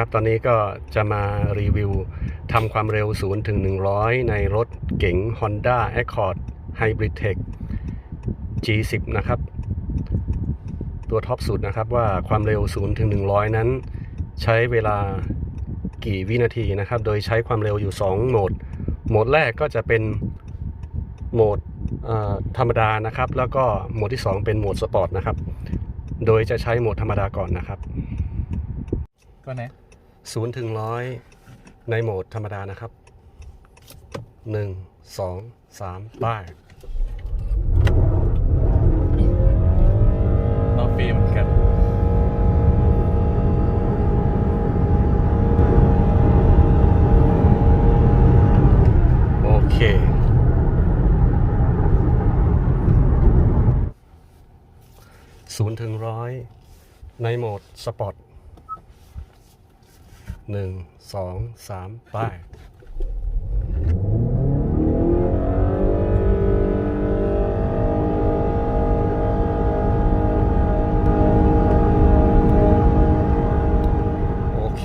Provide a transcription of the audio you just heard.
ครับตอนนี้ก็จะมารีวิวทำความเร็ว 0 ถึง 100 ในรถเก๋ง Honda Accord Hybrid Tech G10 นะครับ ตัวท็อปสุดนะครับว่าความเร็ว 0 ถึง 100 นั้น ใช้เวลากี่วินาทีนะครับ โดยใช้ความเร็วอยู่ 2 โหมด โหมดแรกก็จะเป็นโหมดธรรมดานะครับ แล้วก็โหมดที่ 2 เป็นโหมดสปอร์ตนะครับ โดยจะใช้โหมดธรรมดาก่อนนะครับ ตัวไหน ศูนย์ถึงร้อยในโหมดธรรมดานะครับหนึ่งสองสามป้ายรอบฟรีเหมือนกันโอเค ศูนย์ถึงร้อยในโหมดสปอร์ต หนึ่งสองสามไปโอเค